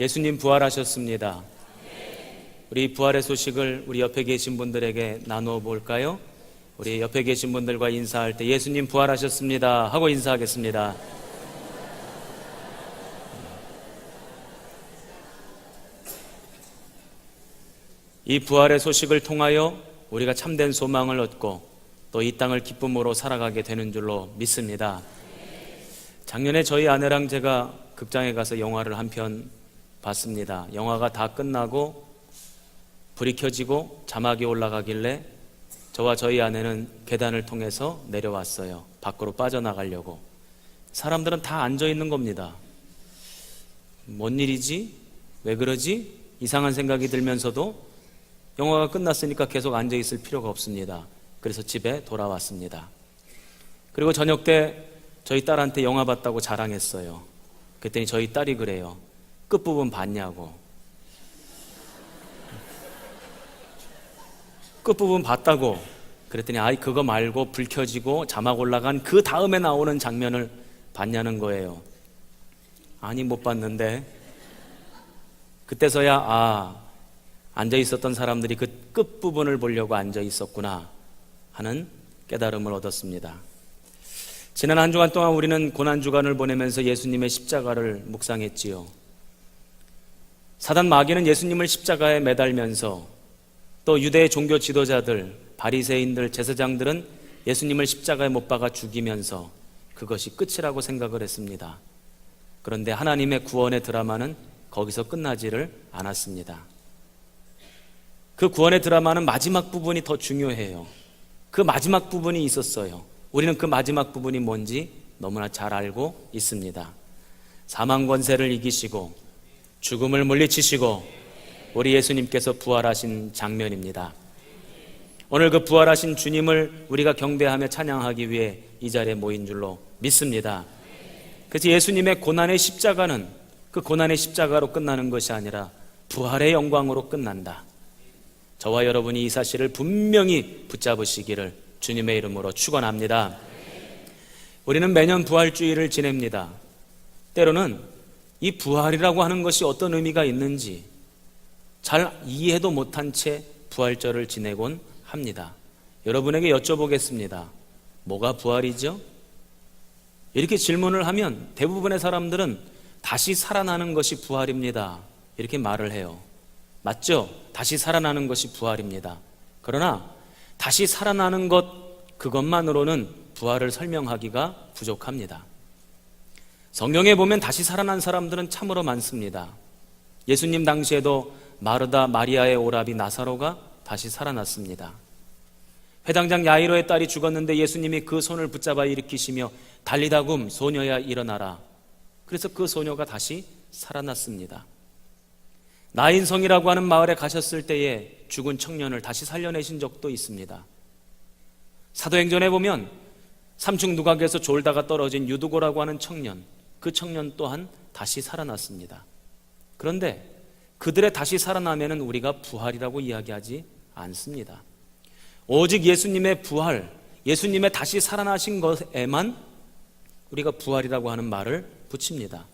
예수님 부활하셨습니다. 우리 부활의 소식을 우리 옆에 계신 분들에게 나누어 볼까요? 우리 옆에 계신 분들과 인사할 때 예수님 부활하셨습니다 하고 인사하겠습니다. 이 부활의 소식을 통하여 우리가 참된 소망을 얻고 또 이 땅을 기쁨으로 살아가게 되는 줄로 믿습니다. 작년에 저희 아내랑 제가 극장에 가서 영화를 한 편 봤습니다. 영화가 다 끝나고 불이 켜지고 자막이 올라가길래 저와 저희 아내는 계단을 통해서 내려왔어요. 밖으로 빠져나가려고. 사람들은 다 앉아 있는 겁니다. 뭔 일이지? 왜 그러지? 이상한 생각이 들면서도 영화가 끝났으니까 계속 앉아 있을 필요가 없습니다. 그래서 집에 돌아왔습니다. 그리고 저녁 때 저희 딸한테 영화 봤다고 자랑했어요. 그랬더니 저희 딸이 그래요. 끝부분 봤냐고. 끝부분 봤다고. 그랬더니 아이 그거 말고 불 켜지고 자막 올라간 그 다음에 나오는 장면을 봤냐는 거예요. 아니 못 봤는데. 그때서야 아 앉아 있었던 사람들이 그 끝 부분을 보려고 앉아 있었구나 하는 깨달음을 얻었습니다. 지난 한 주간 동안 우리는 고난 주간을 보내면서 예수님의 십자가를 묵상했지요. 사단 마귀는 예수님을 십자가에 매달면서 또 유대 종교 지도자들, 바리새인들, 제사장들은 예수님을 십자가에 못 박아 죽이면서 그것이 끝이라고 생각을 했습니다. 그런데 하나님의 구원의 드라마는 거기서 끝나지를 않았습니다. 그 구원의 드라마는 마지막 부분이 더 중요해요. 그 마지막 부분이 있었어요. 우리는 그 마지막 부분이 뭔지 너무나 잘 알고 있습니다. 사망 권세를 이기시고 죽음을 물리치시고 우리 예수님께서 부활하신 장면입니다. 오늘 그 부활하신 주님을 우리가 경배하며 찬양하기 위해 이 자리에 모인 줄로 믿습니다. 그래서 예수님의 고난의 십자가는 그 고난의 십자가로 끝나는 것이 아니라 부활의 영광으로 끝난다. 저와 여러분이 이 사실을 분명히 붙잡으시기를 주님의 이름으로 축원합니다. 우리는 매년 부활주의를 지냅니다. 때로는 이 부활이라고 하는 것이 어떤 의미가 있는지 잘 이해도 못한 채 부활절을 지내곤 합니다. 여러분에게 여쭤보겠습니다. 뭐가 부활이죠? 이렇게 질문을 하면 대부분의 사람들은 다시 살아나는 것이 부활입니다. 이렇게 말을 해요. 맞죠? 다시 살아나는 것이 부활입니다. 그러나 다시 살아나는 것 그것만으로는 부활을 설명하기가 부족합니다. 성경에 보면 다시 살아난 사람들은 참으로 많습니다. 예수님 당시에도 마르다 마리아의 오라비 나사로가 다시 살아났습니다. 회당장 야이로의 딸이 죽었는데 예수님이 그 손을 붙잡아 일으키시며 달리다굼 소녀야 일어나라. 그래서 그 소녀가 다시 살아났습니다. 나인성이라고 하는 마을에 가셨을 때에 죽은 청년을 다시 살려내신 적도 있습니다. 사도행전에 보면 삼층 누각에서 졸다가 떨어진 유두고라고 하는 청년, 그 청년 또한 다시 살아났습니다. 그런데 그들의 다시 살아나면은 우리가 부활이라고 이야기하지 않습니다. 오직 예수님의 부활, 예수님의 다시 살아나신 것에만 우리가 부활이라고 하는 말을 붙입니다.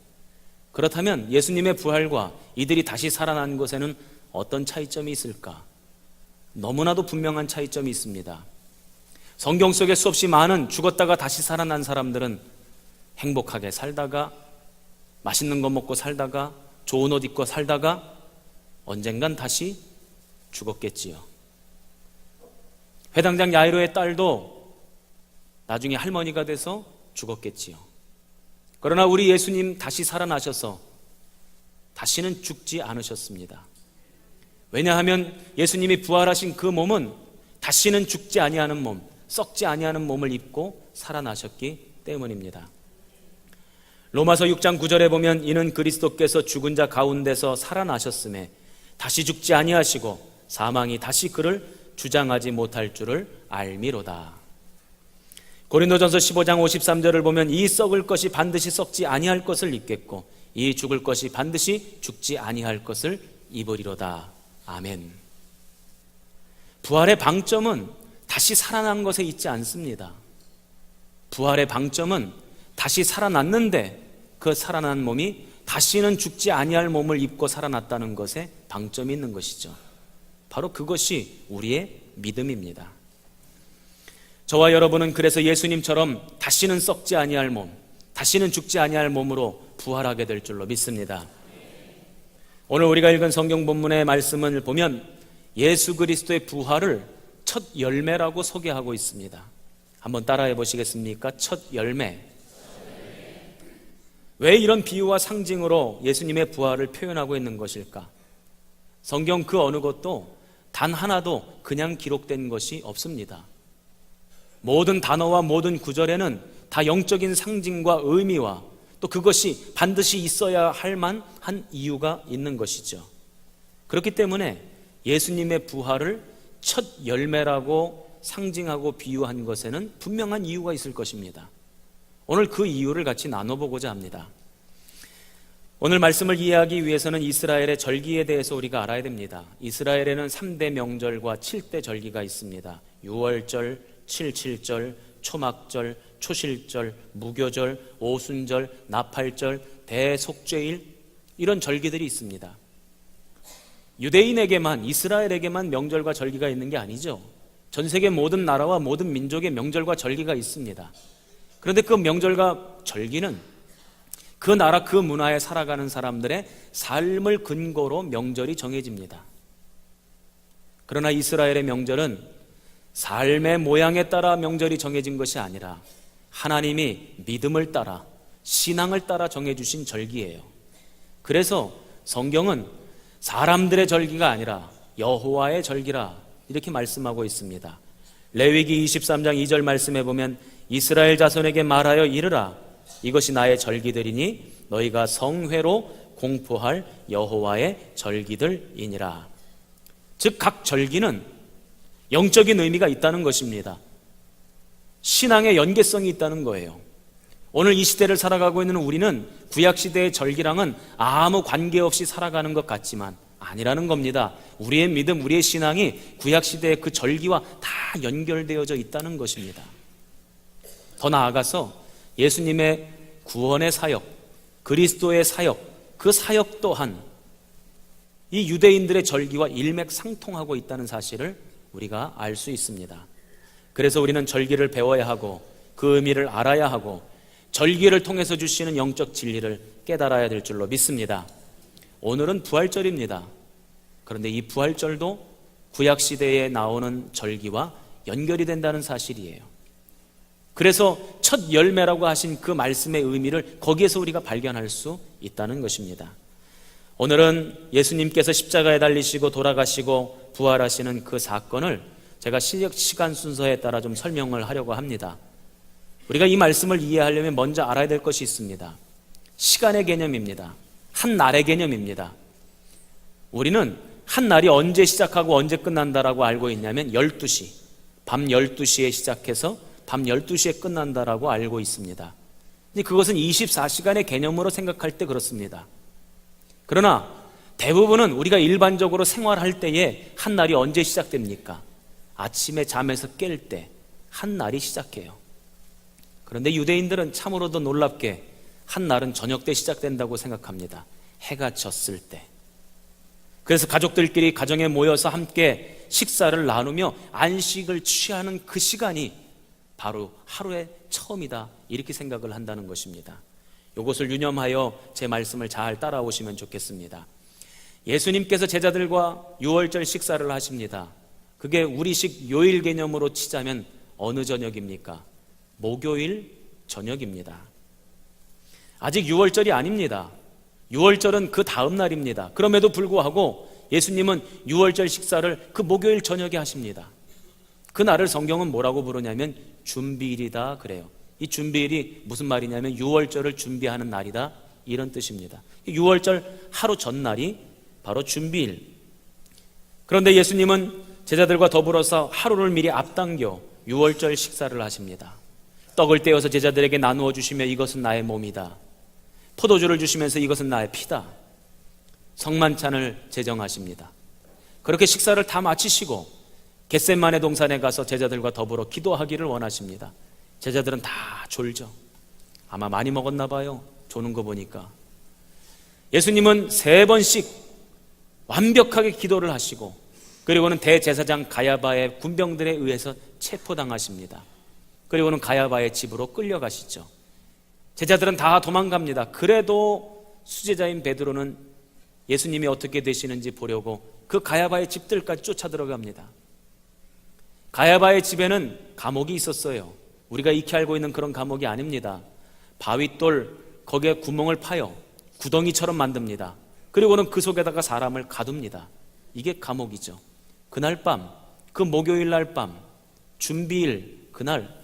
그렇다면 예수님의 부활과 이들이 다시 살아난 것에는 어떤 차이점이 있을까? 너무나도 분명한 차이점이 있습니다. 성경 속에 수없이 많은 죽었다가 다시 살아난 사람들은 행복하게 살다가 맛있는 거 먹고 살다가 좋은 옷 입고 살다가 언젠간 다시 죽었겠지요. 회당장 야이로의 딸도 나중에 할머니가 돼서 죽었겠지요. 그러나 우리 예수님 다시 살아나셔서 다시는 죽지 않으셨습니다. 왜냐하면 예수님이 부활하신 그 몸은 다시는 죽지 아니하는 몸, 썩지 아니하는 몸을 입고 살아나셨기 때문입니다. 로마서 6장 9절에 보면 이는 그리스도께서 죽은 자 가운데서 살아나셨음에 다시 죽지 아니하시고 사망이 다시 그를 주장하지 못할 줄을 알미로다. 고린도전서 15장 53절을 보면 이 썩을 것이 반드시 썩지 아니할 것을 입겠고 이 죽을 것이 반드시 죽지 아니할 것을 입으리로다. 아멘. 부활의 방점은 다시 살아난 것에 있지 않습니다. 부활의 방점은 다시 살아났는데 그 살아난 몸이 다시는 죽지 아니할 몸을 입고 살아났다는 것에 방점이 있는 것이죠. 바로 그것이 우리의 믿음입니다. 저와 여러분은 그래서 예수님처럼 다시는 썩지 아니할 몸, 다시는 죽지 아니할 몸으로 부활하게 될 줄로 믿습니다. 오늘 우리가 읽은 성경 본문의 말씀을 보면 예수 그리스도의 부활을 첫 열매라고 소개하고 있습니다. 한번 따라해 보시겠습니까? 첫 열매. 왜 이런 비유와 상징으로 예수님의 부활을 표현하고 있는 것일까? 성경 그 어느 것도 단 하나도 그냥 기록된 것이 없습니다. 모든 단어와 모든 구절에는 다 영적인 상징과 의미와 또 그것이 반드시 있어야 할 만한 이유가 있는 것이죠. 그렇기 때문에 예수님의 부활을 첫 열매라고 상징하고 비유한 것에는 분명한 이유가 있을 것입니다. 오늘 그 이유를 같이 나눠보고자 합니다. 오늘 말씀을 이해하기 위해서는 이스라엘의 절기에 대해서 우리가 알아야 됩니다. 이스라엘에는 3대 명절과 7대 절기가 있습니다. 6월절, 77절, 초막절, 초실절, 무교절, 오순절, 나팔절, 대속죄일 이런 절기들이 있습니다. 유대인에게만 이스라엘에게만 명절과 절기가 있는 게 아니죠. 전 세계 모든 나라와 모든 민족의 명절과 절기가 있습니다. 그런데 그 명절과 절기는 그 나라 그 문화에 살아가는 사람들의 삶을 근거로 명절이 정해집니다. 그러나 이스라엘의 명절은 삶의 모양에 따라 명절이 정해진 것이 아니라 하나님이 믿음을 따라 신앙을 따라 정해주신 절기예요. 그래서 성경은 사람들의 절기가 아니라 여호와의 절기라 이렇게 말씀하고 있습니다. 레위기 23장 2절 말씀해 보면 이스라엘 자손에게 말하여 이르라 이것이 나의 절기들이니 너희가 성회로 공포할 여호와의 절기들이니라. 즉 각 절기는 영적인 의미가 있다는 것입니다. 신앙의 연계성이 있다는 거예요. 오늘 이 시대를 살아가고 있는 우리는 구약 시대의 절기랑은 아무 관계없이 살아가는 것 같지만 아니라는 겁니다. 우리의 믿음, 우리의 신앙이 구약 시대의 그 절기와 다 연결되어져 있다는 것입니다. 더 나아가서 예수님의 구원의 사역, 그리스도의 사역, 그 사역 또한 이 유대인들의 절기와 일맥상통하고 있다는 사실을 우리가 알 수 있습니다. 그래서 우리는 절기를 배워야 하고 그 의미를 알아야 하고 절기를 통해서 주시는 영적 진리를 깨달아야 될 줄로 믿습니다. 오늘은 부활절입니다. 그런데 이 부활절도 구약 시대에 나오는 절기와 연결이 된다는 사실이에요. 그래서 첫 열매라고 하신 그 말씀의 의미를 거기에서 우리가 발견할 수 있다는 것입니다. 오늘은 예수님께서 십자가에 달리시고 돌아가시고 부활하시는 그 사건을 제가 실력 시간 순서에 따라 좀 설명을 하려고 합니다. 우리가 이 말씀을 이해하려면 먼저 알아야 될 것이 있습니다. 시간의 개념입니다. 한 날의 개념입니다. 우리는 한 날이 언제 시작하고 언제 끝난다라고 알고 있냐면 12시, 밤 12시에 시작해서 밤 12시에 끝난다라고 알고 있습니다. 그것은 24시간의 개념으로 생각할 때 그렇습니다. 그러나 대부분은 우리가 일반적으로 생활할 때에 한 날이 언제 시작됩니까? 아침에 잠에서 깰 때 한 날이 시작해요. 그런데 유대인들은 참으로도 놀랍게 한 날은 저녁 때 시작된다고 생각합니다. 해가 졌을 때. 그래서 가족들끼리 가정에 모여서 함께 식사를 나누며 안식을 취하는 그 시간이 바로 하루의 처음이다. 이렇게 생각을 한다는 것입니다. 이것을 유념하여 제 말씀을 잘 따라오시면 좋겠습니다. 예수님께서 제자들과 6월절 식사를 하십니다. 그게 우리식 요일 개념으로 치자면 어느 저녁입니까? 목요일 저녁입니다. 아직 6월절이 아닙니다. 6월절은 그 다음 날입니다. 그럼에도 불구하고 예수님은 6월절 식사를 그 목요일 저녁에 하십니다. 그 날을 성경은 뭐라고 부르냐면 준비일이다 그래요. 이 준비일이 무슨 말이냐면 6월절을 준비하는 날이다 이런 뜻입니다. 6월절 하루 전날이 바로 준비일. 그런데 예수님은 제자들과 더불어서 하루를 미리 앞당겨 6월절 식사를 하십니다. 떡을 떼어서 제자들에게 나누어 주시며 이것은 나의 몸이다. 포도주를 주시면서 이것은 나의 피다. 성만찬을 제정하십니다. 그렇게 식사를 다 마치시고 겟셋만의 동산에 가서 제자들과 더불어 기도하기를 원하십니다. 제자들은 다 졸죠. 아마 많이 먹었나 봐요. 조는 거 보니까. 예수님은 세 번씩 완벽하게 기도를 하시고 그리고는 대제사장 가야바의 군병들에 의해서 체포당하십니다. 그리고는 가야바의 집으로 끌려가시죠. 제자들은 다 도망갑니다. 그래도 수제자인 베드로는 예수님이 어떻게 되시는지 보려고 그 가야바의 집들까지 쫓아 들어갑니다. 가야바의 집에는 감옥이 있었어요. 우리가 익히 알고 있는 그런 감옥이 아닙니다. 바윗돌 거기에 구멍을 파여 구덩이처럼 만듭니다. 그리고는 그 속에다가 사람을 가둡니다. 이게 감옥이죠. 그날 밤, 그 목요일 날 밤, 준비일 그날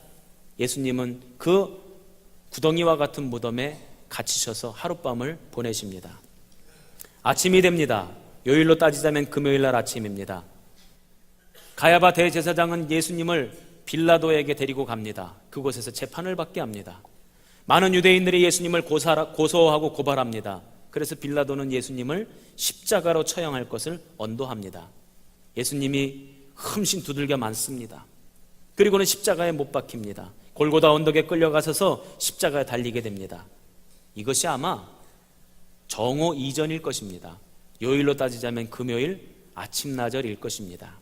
예수님은 그 구덩이와 같은 무덤에 갇히셔서 하룻밤을 보내십니다. 아침이 됩니다. 요일로 따지자면 금요일 날 아침입니다. 가야바 대제사장은 예수님을 빌라도에게 데리고 갑니다. 그곳에서 재판을 받게 합니다. 많은 유대인들이 예수님을 고소하고 고발합니다. 그래서 빌라도는 예수님을 십자가로 처형할 것을 언도합니다. 예수님이 흠신 두들겨 맞습니다. 그리고는 십자가에 못 박힙니다. 골고다 언덕에 끌려가서서 십자가에 달리게 됩니다. 이것이 아마 정오 이전일 것입니다. 요일로 따지자면 금요일 아침나절일 것입니다.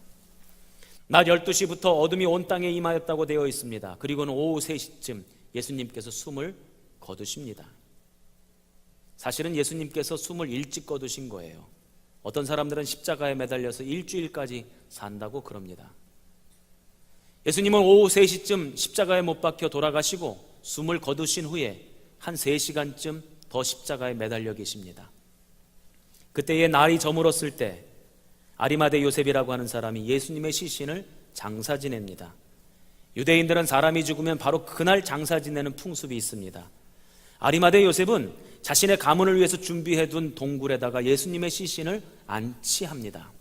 낮 12시부터 어둠이 온 땅에 임하였다고 되어 있습니다. 그리고는 오후 3시쯤 예수님께서 숨을 거두십니다. 사실은 예수님께서 숨을 일찍 거두신 거예요. 어떤 사람들은 십자가에 매달려서 일주일까지 산다고 그럽니다. 예수님은 오후 3시쯤 십자가에 못 박혀 돌아가시고 숨을 거두신 후에 한 3시간쯤 더 십자가에 매달려 계십니다. 그때의 날이 저물었을 때 아리마대 요셉이라고 하는 사람이 예수님의 시신을 장사 지냅니다. 유대인들은 사람이 죽으면 바로 그날 장사 지내는 풍습이 있습니다. 아리마대 요셉은 자신의 가문을 위해서 준비해둔 동굴에다가 예수님의 시신을 안치합니다.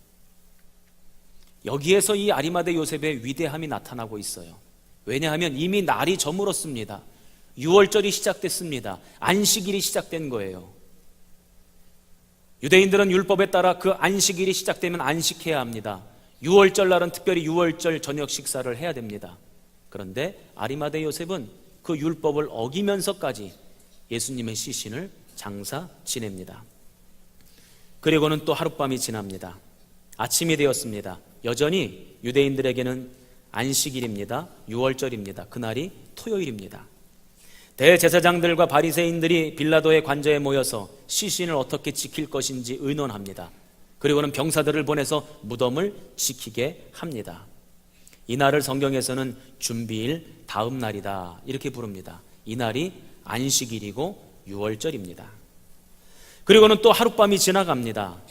여기에서 이 아리마대 요셉의 위대함이 나타나고 있어요. 왜냐하면 이미 날이 저물었습니다. 6월절이 시작됐습니다. 안식일이 시작된 거예요. 유대인들은 율법에 따라 그 안식일이 시작되면 안식해야 합니다. 6월절 날은 특별히 6월절 저녁 식사를 해야 됩니다. 그런데 아리마대 요셉은 그 율법을 어기면서까지 예수님의 시신을 장사 지냅니다. 그리고는 또 하룻밤이 지납니다. 아침이 되었습니다. 여전히 유대인들에게는 안식일입니다. 6월절입니다. 그날이 토요일입니다. 대제사장들과 바리새인들이 빌라도의 관저에 모여서 시신을 어떻게 지킬 것인지 의논합니다. 그리고는 병사들을 보내서 무덤을 지키게 합니다. 이날을 성경에서는 준비일 다음 날이다 이렇게 부릅니다. 이날이 안식일이고 6월절입니다. 그리고는 또 하룻밤이 지나갑니다.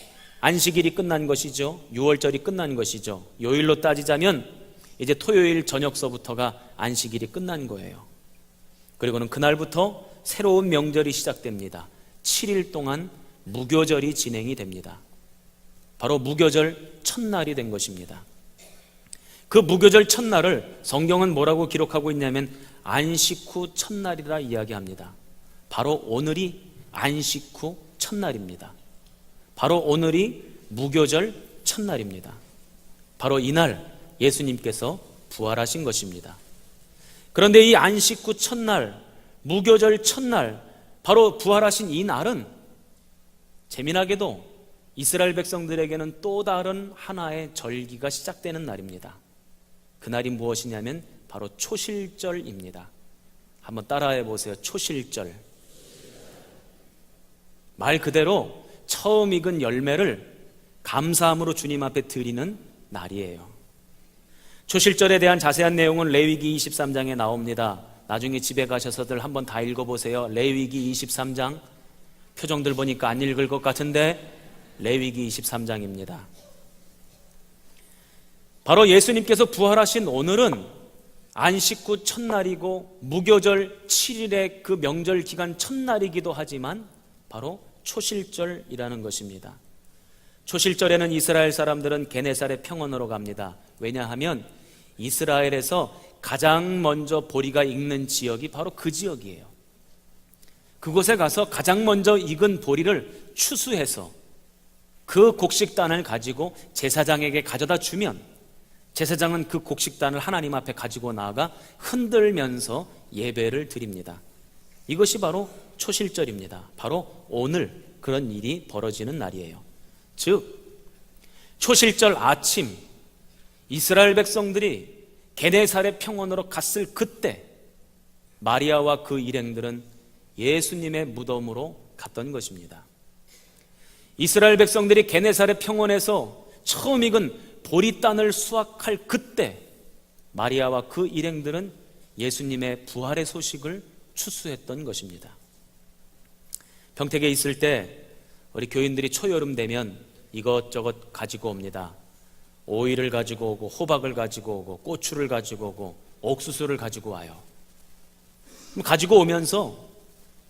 안식일이 끝난 것이죠. 6월절이 끝난 것이죠. 요일로 따지자면 이제 토요일 저녁서부터가 안식일이 끝난 거예요. 그리고는 그날부터 새로운 명절이 시작됩니다. 7일 동안 무교절이 진행이 됩니다. 바로 무교절 첫날이 된 것입니다. 그 무교절 첫날을 성경은 뭐라고 기록하고 있냐면 안식 후 첫날이라 이야기합니다. 바로 오늘이 안식 후 첫날입니다. 바로 오늘이 무교절 첫날입니다. 바로 이날 예수님께서 부활하신 것입니다. 그런데 이 안식 후 첫날, 무교절 첫날, 바로 부활하신 이 날은 재미나게도 이스라엘 백성들에게는 또 다른 하나의 절기가 시작되는 날입니다. 그날이 무엇이냐면 바로 초실절입니다. 한번 따라해 보세요. 초실절. 말 그대로 처음 익은 열매를 감사함으로 주님 앞에 드리는 날이에요. 초실절에 대한 자세한 내용은 레위기 23장에 나옵니다. 나중에 집에 가셔서들 한번 다 읽어보세요. 레위기 23장. 표정들 보니까 안 읽을 것 같은데 레위기 23장입니다. 바로 예수님께서 부활하신 오늘은 안식 후 첫날이고 무교절 7일의 그 명절 기간 첫날이기도 하지만 바로 초실절이라는 것입니다. 초실절에는 이스라엘 사람들은 게네살의 평원으로 갑니다. 왜냐하면 이스라엘에서 가장 먼저 보리가 익는 지역이 바로 그 지역이에요. 그곳에 가서 가장 먼저 익은 보리를 추수해서 그 곡식단을 가지고 제사장에게 가져다 주면 제사장은 그 곡식단을 하나님 앞에 가지고 나아가 흔들면서 예배를 드립니다. 이것이 바로 초실절입니다. 바로 오늘 그런 일이 벌어지는 날이에요. 즉 초실절 아침 이스라엘 백성들이 게네살의 평원으로 갔을 그때 마리아와 그 일행들은 예수님의 무덤으로 갔던 것입니다. 이스라엘 백성들이 게네살의 평원에서 처음 익은 보리단을 수확할 그때 마리아와 그 일행들은 예수님의 부활의 소식을 추수했던 것입니다. 평택에 있을 때 우리 교인들이 초여름 되면 이것저것 가지고 옵니다. 오이를 가지고 오고 호박을 가지고 오고 고추를 가지고 오고 옥수수를 가지고 와요. 가지고 오면서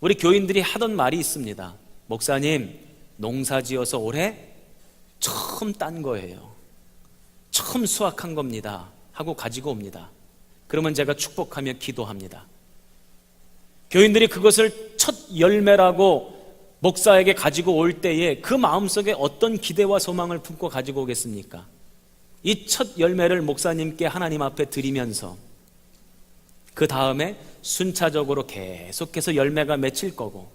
우리 교인들이 하던 말이 있습니다. 목사님, 농사 지어서 올해 처음 딴 거예요. 처음 수확한 겁니다. 하고 가지고 옵니다. 그러면 제가 축복하며 기도합니다. 교인들이 그것을 첫 열매라고 목사에게 가지고 올 때에 그 마음속에 어떤 기대와 소망을 품고 가지고 오겠습니까? 이 첫 열매를 목사님께 하나님 앞에 드리면서 그 다음에 순차적으로 계속해서 열매가 맺힐 거고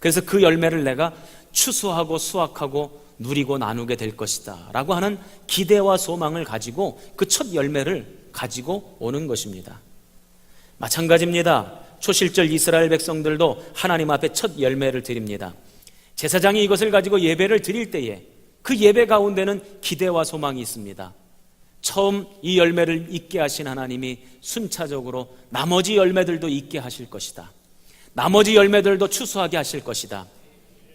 그래서 그 열매를 내가 추수하고 수확하고 누리고 나누게 될 것이다 라고 하는 기대와 소망을 가지고 그 첫 열매를 가지고 오는 것입니다. 마찬가지입니다. 초실절 이스라엘 백성들도 하나님 앞에 첫 열매를 드립니다. 제사장이 이것을 가지고 예배를 드릴 때에 그 예배 가운데는 기대와 소망이 있습니다. 처음 이 열매를 있게 하신 하나님이 순차적으로 나머지 열매들도 있게 하실 것이다. 나머지 열매들도 추수하게 하실 것이다.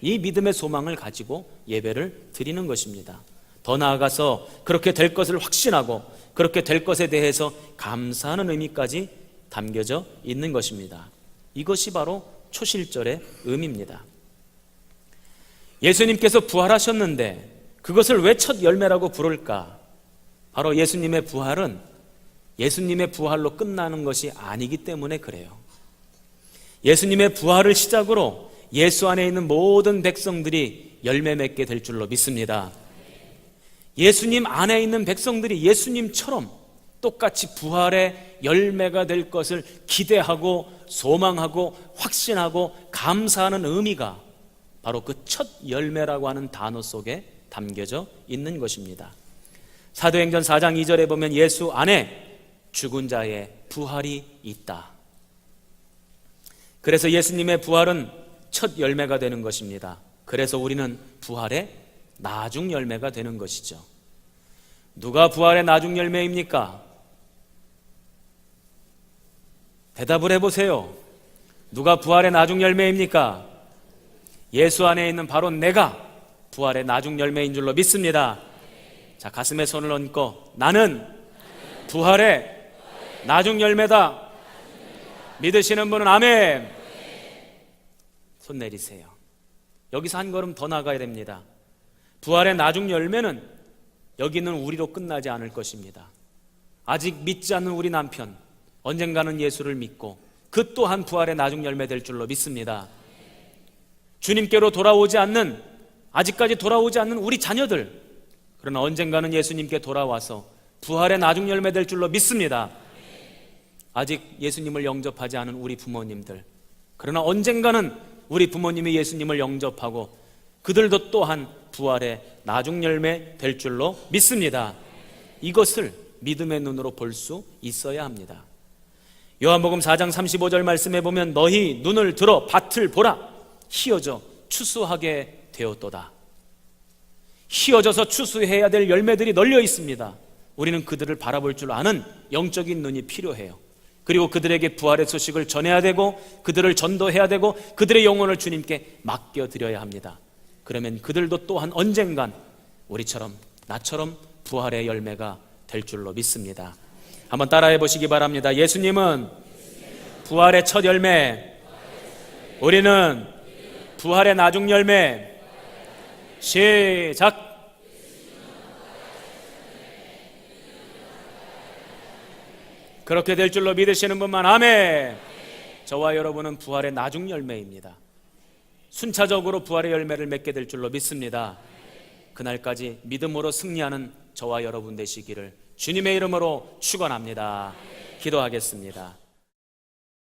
이 믿음의 소망을 가지고 예배를 드리는 것입니다. 더 나아가서 그렇게 될 것을 확신하고 그렇게 될 것에 대해서 감사하는 의미까지 담겨져 있는 것입니다. 이것이 바로 초실절의 의미입니다. 예수님께서 부활하셨는데 그것을 왜 첫 열매라고 부를까? 바로 예수님의 부활은 예수님의 부활로 끝나는 것이 아니기 때문에 그래요. 예수님의 부활을 시작으로 예수 안에 있는 모든 백성들이 열매 맺게 될 줄로 믿습니다. 예수님 안에 있는 백성들이 예수님처럼 똑같이 부활의 열매가 될 것을 기대하고 소망하고 확신하고 감사하는 의미가 바로 그 첫 열매라고 하는 단어 속에 담겨져 있는 것입니다. 사도행전 4장 2절에 보면 예수 안에 죽은 자의 부활이 있다. 그래서 예수님의 부활은 첫 열매가 되는 것입니다. 그래서 우리는 부활의 나중 열매가 되는 것이죠. 누가 부활의 나중 열매입니까? 대답을 해보세요. 누가 부활의 나중 열매입니까? 예수 안에 있는 바로 내가 부활의 나중 열매인 줄로 믿습니다. 자, 가슴에 손을 얹고 나는 부활의 나중 열매다. 믿으시는 분은 아멘. 손 내리세요. 여기서 한 걸음 더 나가야 됩니다. 부활의 나중 열매는 여기는 우리로 끝나지 않을 것입니다. 아직 믿지 않는 우리 남편, 언젠가는 예수를 믿고 그 또한 부활의 나중 열매 될 줄로 믿습니다. 주님께로 돌아오지 않는, 아직까지 돌아오지 않는 우리 자녀들, 그러나 언젠가는 예수님께 돌아와서 부활의 나중 열매 될 줄로 믿습니다. 아직 예수님을 영접하지 않은 우리 부모님들, 그러나 언젠가는 우리 부모님이 예수님을 영접하고 그들도 또한 부활의 나중 열매 될 줄로 믿습니다. 이것을 믿음의 눈으로 볼 수 있어야 합니다. 요한복음 4장 35절 말씀에 보면 너희 눈을 들어 밭을 보라 희어져 추수하게 되었도다. 희어져서 추수해야 될 열매들이 널려 있습니다. 우리는 그들을 바라볼 줄 아는 영적인 눈이 필요해요. 그리고 그들에게 부활의 소식을 전해야 되고 그들을 전도해야 되고 그들의 영혼을 주님께 맡겨 드려야 합니다. 그러면 그들도 또한 언젠간 우리처럼 나처럼 부활의 열매가 될 줄로 믿습니다. 한번 따라해 보시기 바랍니다. 예수님은 부활의 첫 열매, 우리는 부활의 나중 열매. 시작. 그렇게 될 줄로 믿으시는 분만 아멘. 저와 여러분은 부활의 나중 열매입니다. 순차적으로 부활의 열매를 맺게 될 줄로 믿습니다. 그날까지 믿음으로 승리하는 저와 여러분 되시기를 주님의 이름으로 축원합니다. 기도하겠습니다.